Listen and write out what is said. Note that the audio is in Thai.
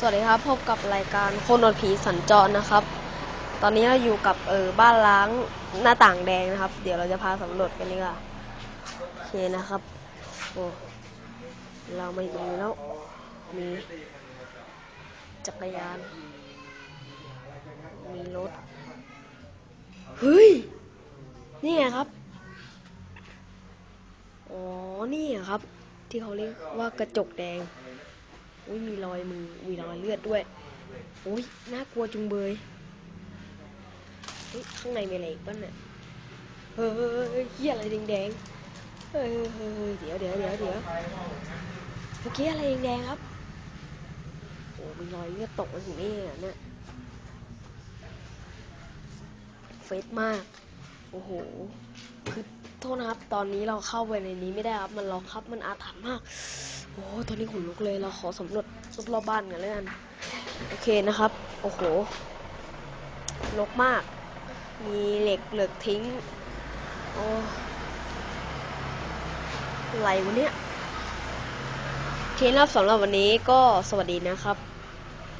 สวัสดีครับ พบกับรายการคนอดผีสัญจรนะครับ ตอนนี้เราอยู่กับเออบ้านล้างหน้าต่างแดงนะครับ เดี๋ยวเราจะพาสำรวจกันดีกว่าโอเคนะครับโอ้เรามาอยู่ตรงนี้แล้วมีจักรยาน มีรถเฮ้ยนี่ไงครับอ๋อนี่ครับ ที่เขาเรียกว่ากระจกแดง อุ้ยมีรอยมือมีรอยเลือดด้วยอุ้ยน่ากลัวจุงเบยเฮ้ยข้างในมีอะไรอีกบ้างเนี่ยเฮ้ยเหี้ยอะไรแดงๆเฮ้ยเฮ้ยเดี๋ยวเดี๋ยวเดี๋ยวเดี๋ยวเมื่อกี้อะไรแดงๆครับโอ้มีรอยเลือดตกมาถึงนี่อะเนี่ยเฟซมากโอ้โหคือโทษนะครับ ตอนนี้เราเข้าไปในนี้ไม่ได้ครับ มันล็อกครับ มันอาถรรพ์มาก โอ้ตอนนี้ขนลุกเลยเราขอสำรวจรอบๆบ้านกันแล้วกัน โอเคนะครับ โอ้โหลกมาก มีเหล็กเหลือกทิ้ง โอ้อะไรวะเนี่ยโอเคนะครับสำหรับวันนี้ก็สวัสดีนะครับ